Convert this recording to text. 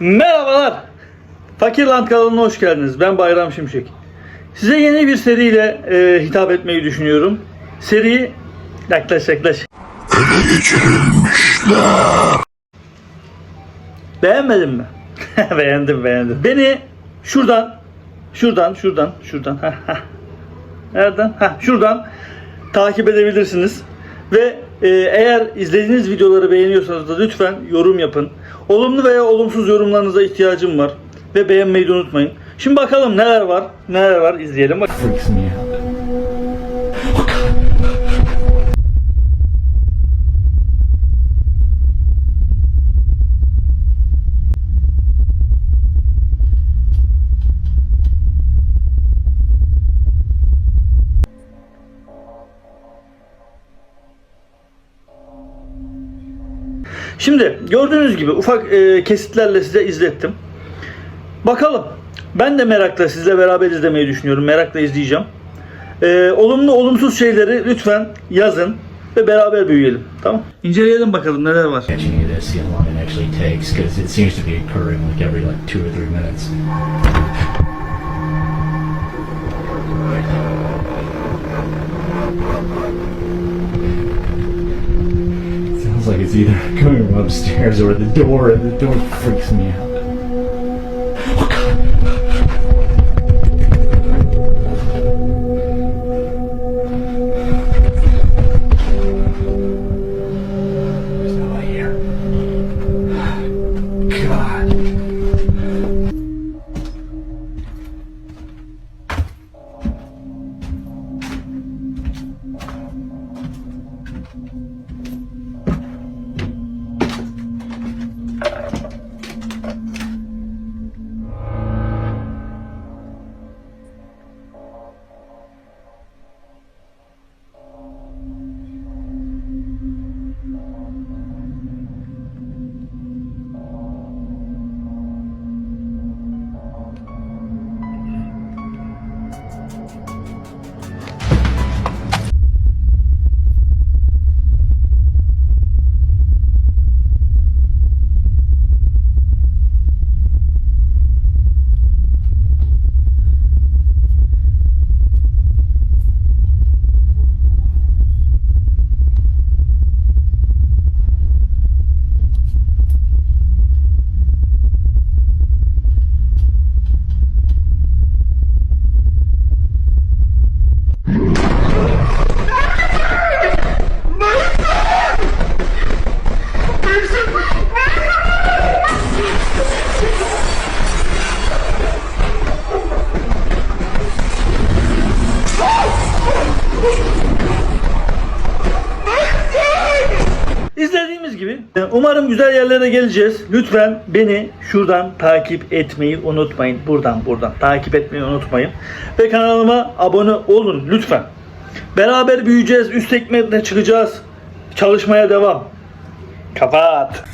Merhabalar. Fakirland kanalına hoş geldiniz. Ben Bayram Şimşek. Size yeni bir seriyle e, hitap etmeyi düşünüyorum. Seri yaklaş yaklaş. Beğenmedin mi? beğendim beğendim. Beni şuradan, şuradan, şuradan, şuradan. Nereden? Heh, şuradan takip edebilirsiniz. Ve e, eğer izlediğiniz videoları beğeniyorsanız da lütfen yorum yapın. Olumlu veya olumsuz yorumlarınıza ihtiyacım var. Ve beğenmeyi de unutmayın. Şimdi bakalım neler var. Neler var izleyelim. Bak. Şimdi gördüğünüz gibi ufak e, kesitlerle size izlettim. Bakalım. Ben de merakla sizle beraber izlemeyi düşünüyorum. Merakla izleyeceğim. E, olumlu olumsuz şeyleri lütfen yazın ve beraber büyüyelim. Tamam? İnceleyelim bakalım neler var. It's either coming from upstairs or the door, and the door freaks me out. İzlediğimiz gibi e, umarım güzel yerlere geleceğiz. Lütfen beni şuradan takip etmeyi unutmayın. Buradan buradan takip etmeyi unutmayın. Ve kanalıma abone olun lütfen. Beraber büyüyeceğiz. Üst tekmede çıkacağız. Çalışmaya devam. Kapat.